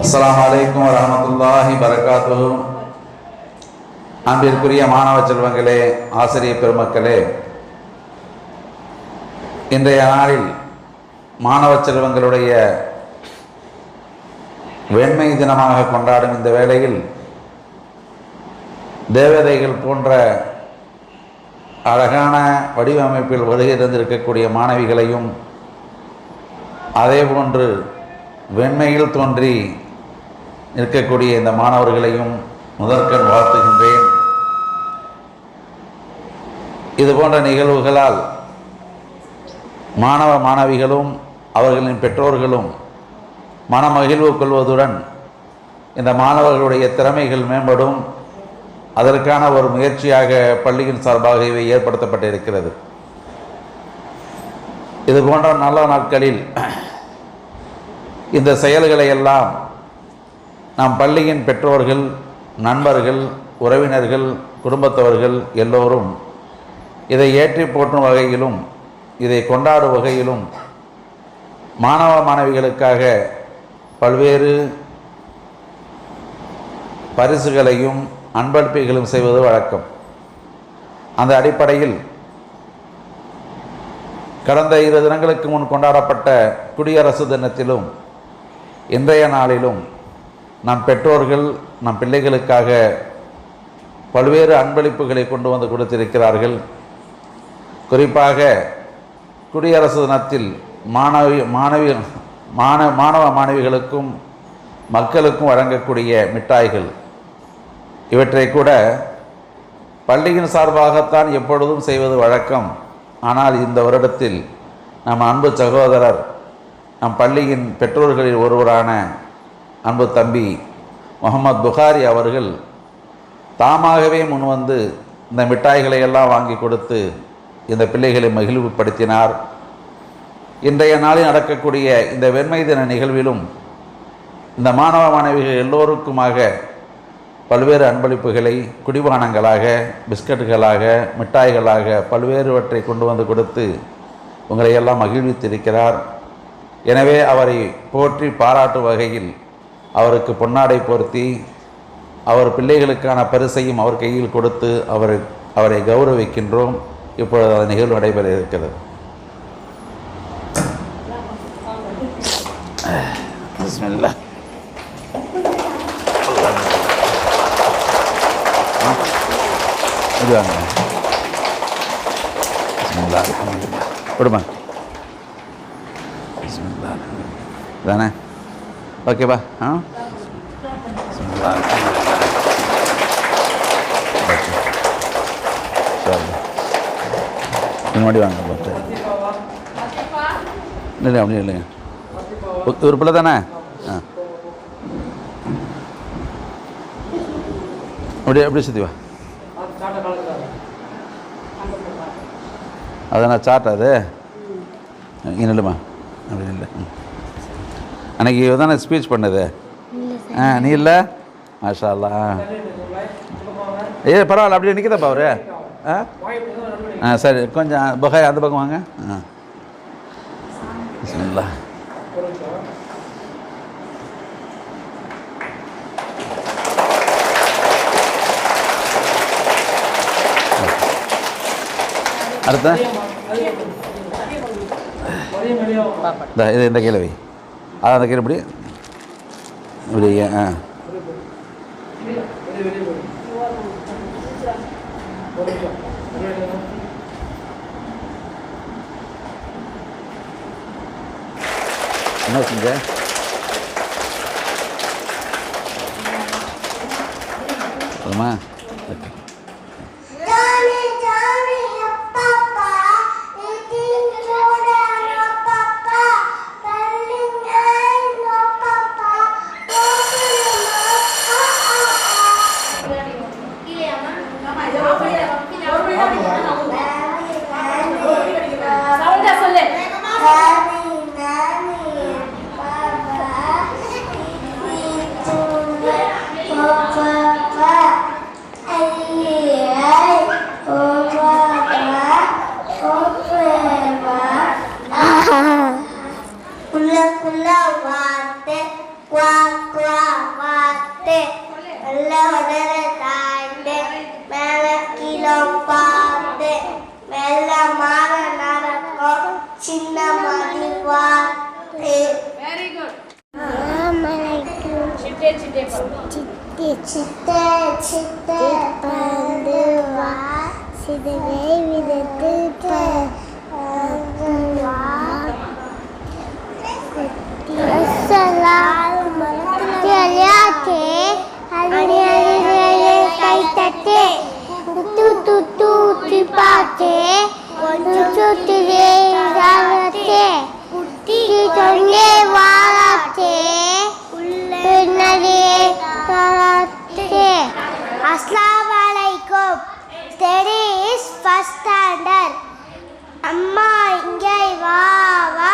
அஸ்லாம் வலைக்கம் வரமத்துல்லாஹி வரகாத்துஹு. அன்பிற்குரிய மாணவ செல்வங்களே ஆசிரியர் பெருமக்களே இன்றைய நாளில் மாணவ செல்வங்களுடைய வெண்மை தினமாக கொண்டாடும் இந்த வேளையில் தேவதைகள் போன்ற அழகான வடிவமைப்பில் வருகை தந்திருக்கக்கூடிய மாணவிகளையும் அதேபோன்று வெண்மையில் தோன்றி இருக்கக்கூடிய இந்த மாணவர்களையும் முதற்கண் வாழ்த்துகின்றேன். இது போன்ற நிகழ்வுகளால் மாணவ மாணவிகளும் அவர்களின் பெற்றோர்களும் மனமகிழ்வு கொள்வதுடன் இந்த மாணவர்களுடைய திறமைகள் மேம்படும். அதற்கான ஒரு முயற்சியாக பள்ளியின் சார்பாக இவை ஏற்படுத்தப்பட்டிருக்கிறது. இது போன்ற நல்ல நாட்களில் இந்த செயல்களை எல்லாம் நாம் பள்ளியின் பெற்றோர்கள் நண்பர்கள் உறவினர்கள் குடும்பத்தவர்கள் எல்லோரும் இதை ஏற்றி போற்றும் வகையிலும் இதை கொண்டாடும் வகையிலும் மாணவ மாணவிகளுக்காக பல்வேறு பரிசுகளையும் அன்பளிப்புகளும் செய்வது வழக்கம். அந்த அடிப்படையில் கடந்த இரு தினங்களுக்கு முன் கொண்டாடப்பட்ட குடியரசு தினத்திலும் இன்றைய நாளிலும் நம் பெற்றோர்கள் நம் பிள்ளைகளுக்காக பல்வேறு அன்பளிப்புகளை கொண்டு வந்து கொடுத்திருக்கிறார்கள். குறிப்பாக குடியரசு தினத்தில் மாணவி மாணவி மாண மாணவ மாணவிகளுக்கும் மக்களுக்கும் வழங்கக்கூடிய மிட்டாய்கள். இவற்றை கூட பள்ளியின் சார்பாகத்தான் எப்பொழுதும் செய்வது வழக்கம். ஆனால் இந்த வருடத்தில் நம் அன்பு சகோதரர் நம் பள்ளியின் பெற்றோர்களில் ஒருவரான அன்பு தம்பி முகமது புகாரி அவர்கள் தாமாகவே முன்வந்து இந்த மிட்டாய்களை எல்லாம் வாங்கி கொடுத்து இந்த பிள்ளைகளை மகிழ்வுபடுத்தினார். இன்றைய நாளில் நடக்கக்கூடிய இந்த வெண்மை தின நிகழ்விலும் இந்த மாணவ மாணவிகள் எல்லோருக்குமாக பல்வேறு அன்பளிப்புகளை குடிபானங்களாக பிஸ்கட்டுகளாக மிட்டாய்களாக பல்வேறுவற்றை கொண்டு வந்து கொடுத்து உங்களை எல்லாம் மகிழ்வித்திருக்கிறார். எனவே அவரை போற்றி பாராட்டும் வகையில் அவருக்கு பொன்னாடை பொருத்தி அவர் பிள்ளைகளுக்கான பரிசையும் அவர் கையில் கொடுத்து அவரை அவரை கௌரவிக்கின்றோம். இப்பொழுது அந்த நிகழ்வு நடைபெற இருக்கிறது. பிஸ்மில்லா. இது வாங்க பிஸ்மில்லா. அல்ஹம்துலில்லாஹ். தானே? ஓகேவா ஆ? சரி. முன்னாடி வாங்க பார்த்து இல்லை அப்படி இல்லைங்க. ஒரு- ஒரு பிள்ளை தானே? ஆ. அப்படியே அப்படியே சுற்றி வா. அதான சாட்டா அது? இங்கே நில்லுமா? அப்படி இல்லை ம். அன்னைக்கு தானே ஸ்பீச் பண்ணது? ஆ நீ இல்லை? மாஷா அல்லா ஏ பரவாயில்ல அப்படியே நிற்கதப்பா அவரு. ஆ? ஆ சரி கொஞ்சம் புகாய் அந்த பக்கம் வாங்க. ஆ. பிஸ்மில்லா. அடுத்த இது இந்த கேள்வி. அதான் அந்த கேள்வி இப்படி இப்படி ஆ. என்ன செஞ்ச? போதுமா ஓகே மெல்லமாக நடக்கும் சின்ன மதிவாட்டு வெரி குட் சிட்டே சிட்டே சித்த சித்த பந்து வா. சிதவை திப்பாத்தே கொஞ்சம் சுட்டுதே சாலத்தே குட்டி தொங்கே வாழத்தே பின்னரே கராத்தே அஸ்லாம் வலைக்கும் ஸ்டடி இஸ் ஃபர்ஸ்ட் ஸ்டாண்டர்ட் அம்மா இங்கே வா வா.